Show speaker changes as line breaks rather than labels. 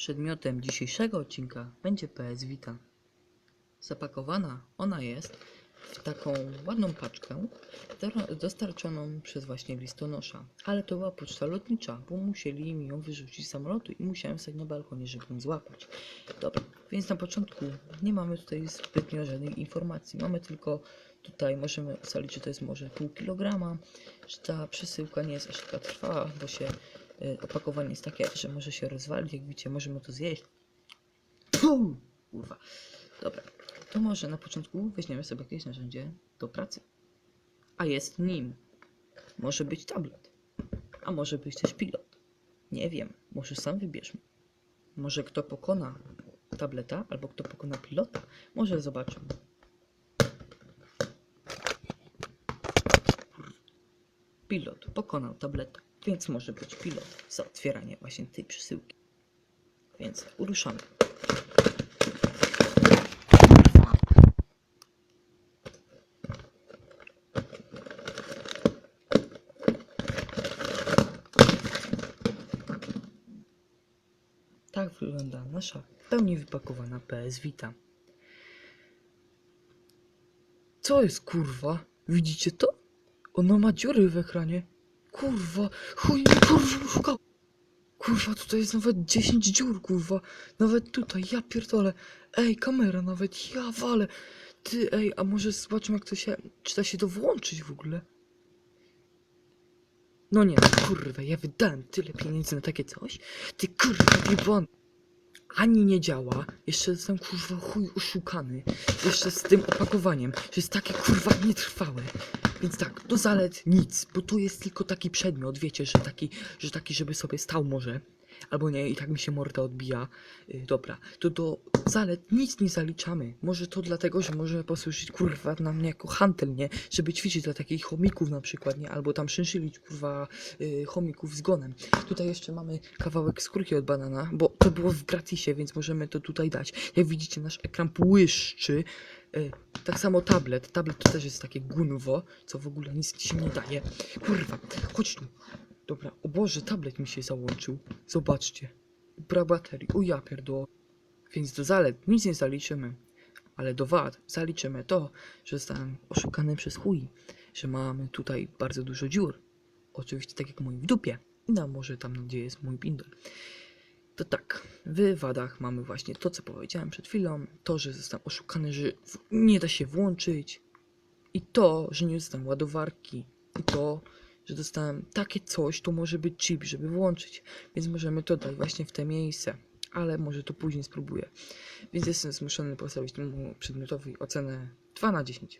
Przedmiotem dzisiejszego odcinka będzie PS Vita. Zapakowana ona jest w taką ładną paczkę dostarczoną przez właśnie listonosza. Ale to była poczta lotnicza, bo musieli mi ją wyrzucić z samolotu i musiałem stać na balkonie, żeby ją złapać. Dobra, więc na początku nie mamy tutaj zbytnio żadnych informacji. Mamy tylko tutaj, możemy ustalić, że to jest może pół kilograma, że ta przesyłka nie jest aż taka trwała, bo się opakowanie jest takie, że może się rozwalić, jak widzicie, możemy to zjeść. Puh, kurwa. Dobra, to może na początku weźmiemy sobie jakieś narzędzie do pracy. A jest nim. Może być tablet, a może być też pilot. Nie wiem, może sam wybierzmy. Może kto pokona tableta, albo kto pokona pilota, może zobaczymy. Pilot pokonał tableta, więc może być pilot za otwieranie właśnie tej przesyłki. Więc uruszamy. Tak wygląda nasza pełni wypakowana PS Vita. Co jest kurwa? Widzicie to? Ono ma dziury w ekranie. Kurwa, chuj, kurwa, szukał. Kurwa, tutaj jest nawet 10 dziur, kurwa. Nawet tutaj, ja pierdolę. Ej, kamera nawet, ja walę. Ty, ej, a może zobaczmy jak to się, czy da się to włączyć w ogóle? No nie, kurwa, ja wydałem tyle pieniędzy na takie coś. Ty kurwa, ty błąd. Ani nie działa, jeszcze jestem kurwa chuj oszukany. Jeszcze z tym opakowaniem, że jest takie kurwa nietrwałe. Więc tak, do zalet nic, bo tu jest tylko taki przedmiot, wiecie, że taki, że taki, żeby sobie stał może. Albo nie, i tak mi się morda odbija. Yy, dobra, to do zalet nic nie zaliczamy. Może to dlatego, że możemy posłużyć kurwa na mnie jako hantel, nie? Żeby ćwiczyć dla takich chomików na przykład, nie? Albo tam szynszylić kurwa yy, chomików z gonem. Tutaj jeszcze mamy kawałek skórki od banana, bo to było w gratisie, więc możemy to tutaj dać. Jak widzicie, nasz ekran błyszczy. Yy, tak samo tablet. Tablet to też jest takie gunwo, co w ogóle nic się nie daje. Kurwa, chodź tu. Dobra, o Boże, tablet mi się załączył. Zobaczcie. Brak baterii. O ja. Więc do zalet nic nie zaliczymy. Ale do wad zaliczymy to, że zostałem oszukany przez chuj. Że mamy tutaj bardzo dużo dziur. Oczywiście tak jak mój w dupie. No może tam gdzie jest mój pindol. To tak, w wadach mamy właśnie to, co powiedziałem przed chwilą. To, że zostałem oszukany, że nie da się włączyć. I to, że nie dostałem ładowarki. I to, że dostałem takie coś, to może być chip, żeby włączyć. Więc możemy to dać właśnie w te miejsce. Ale może to później spróbuję. Więc jestem zmuszony postawić temu przedmiotowi ocenę 2 na 10.